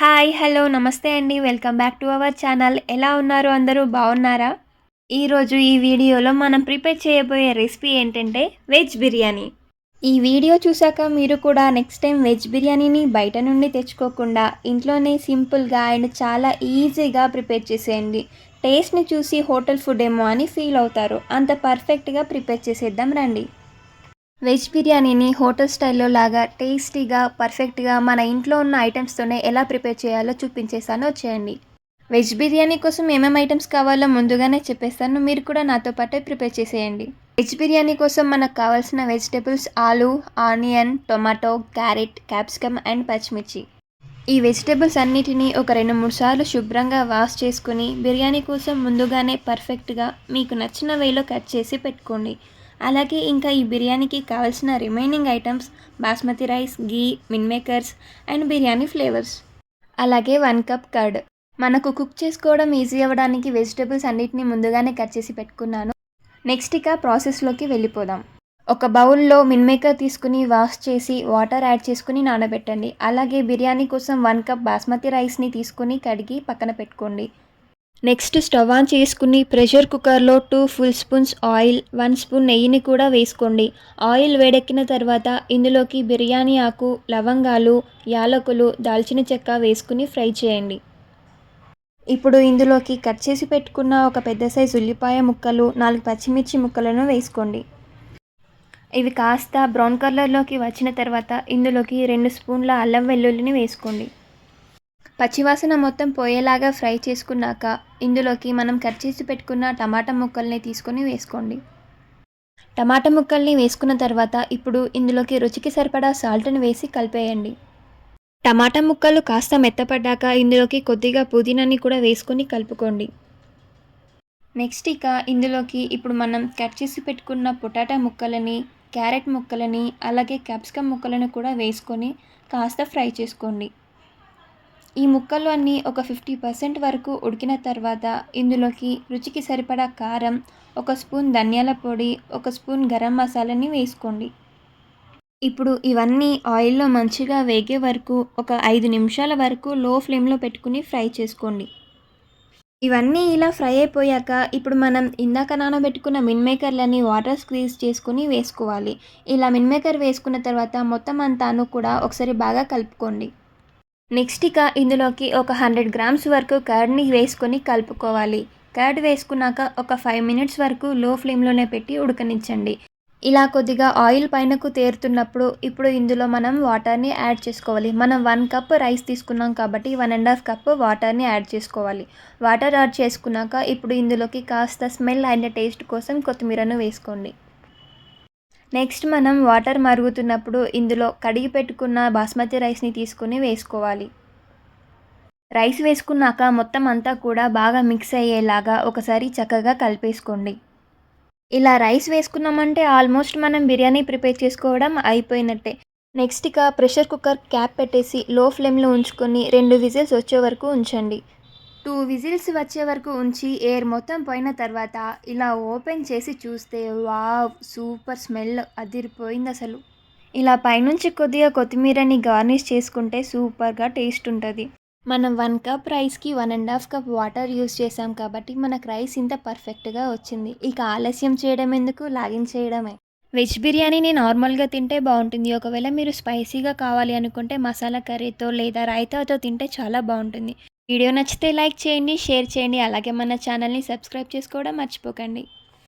Hi hello నమస్తే అండి. Welcome back to our channel. ఎలా ఉన్నారు అందరూ? బాగున్నారా? ఈరోజు ఈ వీడియోలో మనం ప్రిపేర్ చేయబోయే రెసిపీ ఏంటంటే వెజ్ బిర్యానీ. ఈ వీడియో చూశాక మీరు కూడా నెక్స్ట్ టైం వెజ్ బిర్యానీని బయట నుండి తెచ్చుకోకుండా ఇంట్లోనే సింపుల్గా అండ్ చాలా ఈజీగా ప్రిపేర్ చేసేయండి. టేస్ట్ని చూసి హోటల్ ఫుడ్ ఏమో అని ఫీల్ అవుతారు. అంత పర్ఫెక్ట్గా ప్రిపేర్ చేసేద్దాం రండి. వెజ్ బిర్యానీని హోటల్ స్టైల్లో లాగా టేస్టీగా పర్ఫెక్ట్గా మన ఇంట్లో ఉన్న ఐటమ్స్తోనే ఎలా ప్రిపేర్ చేయాలో చూపించేసాను వచ్చేయండి. వెజ్ బిర్యానీ కోసం ఏమేమి ఐటమ్స్ కావాలో ముందుగానే చెప్పేస్తాను. మీరు కూడా నాతో పాటే ప్రిపేర్ చేసేయండి. వెజ్ బిర్యానీ కోసం మనకు కావాల్సిన వెజిటేబుల్స్ ఆలు onion tomato carrot capsicum and పచ్చిమిర్చి. ఈ వెజిటేబుల్స్ అన్నిటినీ ఒక రెండు మూడు సార్లు శుభ్రంగా వాష్ చేసుకుని బిర్యానీ కోసం ముందుగానే పర్ఫెక్ట్గా మీకు నచ్చిన వేలో కట్ చేసి పెట్టుకోండి. అలాగే ఇంకా ఈ బిర్యానీకి కావాల్సిన remaining items basmati rice ghee meal makers and biryani flavours అలాగే వన్ కప్ కర్డ్ మనకు కుక్ చేసుకోవడం ఈజీ అవ్వడానికి వెజిటేబుల్స్ అన్నిటిని ముందుగానే కట్ చేసి పెట్టుకున్నాను. నెక్స్ట్ ఇక ప్రాసెస్లోకి వెళ్ళిపోదాం. ఒక బౌల్లో మిన్ మేకర్ తీసుకుని వాష్ చేసి వాటర్ యాడ్ చేసుకుని నానబెట్టండి. అలాగే బిర్యానీ కోసం వన్ కప్ బాస్మతి రైస్ని తీసుకుని కడిగి పక్కన పెట్టుకోండి. నెక్స్ట్ స్టవ్ ఆన్ చేసుకుని ప్రెషర్ కుక్కర్లో two full spoons oil one spoon నెయ్యిని కూడా వేసుకోండి. ఆయిల్ వేడెక్కిన తర్వాత ఇందులోకి బిర్యానీ ఆకు లవంగాలు యాలకులు దాల్చిన చెక్క వేసుకుని ఫ్రై చేయండి. ఇప్పుడు ఇందులోకి కట్ చేసి పెట్టుకున్న ఒక పెద్ద సైజు ఉల్లిపాయ ముక్కలు నాలుగు పచ్చిమిర్చి ముక్కలను వేసుకోండి. ఇవి కాస్త బ్రౌన్ కలర్లోకి వచ్చిన తర్వాత ఇందులోకి రెండు స్పూన్ల అల్లం వెల్లుల్లిని వేసుకోండి. పచ్చివాసన మొత్తం పోయేలాగా ఫ్రై చేసుకున్నాక ఇందులోకి మనం కట్ చేసి పెట్టుకున్న టమాటా ముక్కల్ని తీసుకొని వేసుకోండి. టమాటా ముక్కల్ని వేసుకున్న తర్వాత ఇప్పుడు ఇందులోకి రుచికి సరిపడా సాల్ట్ని వేసి కలిపేయండి. టమాటా ముక్కలు కాస్త మెత్తపడ్డాక ఇందులోకి కొద్దిగా పుదీనాని కూడా వేసుకొని కలుపుకోండి. నెక్స్ట్ ఇక ఇందులోకి ఇప్పుడు మనం కట్ చేసి పెట్టుకున్న పొటాటా ముక్కలని క్యారెట్ ముక్కలని అలాగే క్యాప్సికమ్ ముక్కలను కూడా వేసుకొని కాస్త ఫ్రై చేసుకోండి. ఈ ముక్కలు అన్నీ ఒక ఫిఫ్టీ పర్సెంట్ వరకు ఉడికిన తర్వాత ఇందులోకి రుచికి సరిపడా కారం ఒక స్పూన్ ధనియాల పొడి ఒక స్పూన్ గరం మసాలాని వేసుకోండి. ఇప్పుడు ఇవన్నీ ఆయిల్లో మంచిగా వేగే వరకు ఒక ఐదు నిమిషాల వరకు లో ఫ్లేమ్లో పెట్టుకుని ఫ్రై చేసుకోండి. ఇవన్నీ ఇలా ఫ్రై అయిపోయాక ఇప్పుడు మనం ఇందాక నానబెట్టుకున్న మిన్ మేకర్లని వాటర్ స్క్వీజ్ చేసుకుని వేసుకోవాలి. ఇలా మిన్ మేకర్ వేసుకున్న తర్వాత మొత్తం అంతాను కూడా ఒకసారి బాగా కలుపుకోండి. నెక్స్ట్ ఇక ఇందులోకి ఒక హండ్రెడ్ గ్రామ్స్ వరకు కర్డ్ని వేసుకొని కలుపుకోవాలి. కర్డ్ వేసుకున్నాక ఒక ఫైవ్ మినిట్స్ వరకు లో ఫ్లేమ్లోనే పెట్టి ఉడకనిచ్చండి. ఇలా కొద్దిగా ఆయిల్ పైనకు తేరుతున్నప్పుడు ఇప్పుడు ఇందులో మనం వాటర్ని యాడ్ చేసుకోవాలి. మనం వన్ కప్ రైస్ తీసుకున్నాం కాబట్టి వన్ అండ్ హాఫ్ కప్ వాటర్ని యాడ్ చేసుకోవాలి. వాటర్ యాడ్ చేసుకున్నాక ఇప్పుడు ఇందులోకి కాస్త స్మెల్ అండ్ టేస్ట్ కోసం కొత్తిమీరను వేసుకోండి. నెక్స్ట్ మనం వాటర్ మరుగుతున్నప్పుడు ఇందులో కడిగి పెట్టుకున్న బాస్మతి రైస్ని తీసుకుని వేసుకోవాలి. రైస్ వేసుకున్నాక మొత్తం అంతా కూడా బాగా మిక్స్ అయ్యేలాగా ఒకసారి చక్కగా కలిపేసుకోండి. ఇలా రైస్ వేసుకున్నామంటే ఆల్మోస్ట్ మనం బిర్యానీ ప్రిపేర్ చేసుకోవడం అయిపోయినట్టే. నెక్స్ట్ ఇక ప్రెషర్ కుక్కర్ క్యాప్ పెట్టేసి లో ఫ్లేమ్లో ఉంచుకొని రెండు విజిల్స్ వచ్చే వరకు ఉంచండి. టూ విజిల్స్ వచ్చే వరకు ఉంచి ఎయిర్ మొత్తం పోయిన తర్వాత ఇలా ఓపెన్ చేసి చూస్తే వావ్ సూపర్ స్మెల్ అదిరిపోయింది అసలు. ఇలా పైనుంచి కొద్దిగా కొత్తిమీరని గార్నిష్ చేసుకుంటే సూపర్గా టేస్ట్ ఉంటుంది. మనం వన్ కప్ రైస్కి one and half cup water use చేసాం కాబట్టి మనకు రైస్ ఇంత పర్ఫెక్ట్గా వచ్చింది. ఇక ఆలస్యం చేయడం ఎందుకు? లాగించేయడమే వెజ్ బిర్యానీని నార్మల్గా తింటే బాగుంటుంది. ఒకవేళ మీరు స్పైసీగా కావాలి అనుకుంటే మసాలా కర్రీతో లేదా రైతాతో తింటే చాలా బాగుంటుంది. వీడియో నచ్చితే లైక్ చేయండి షేర్ చేయండి అలాగే మన ఛానల్ని సబ్స్క్రైబ్ చేసుకోవడం మర్చిపోకండి.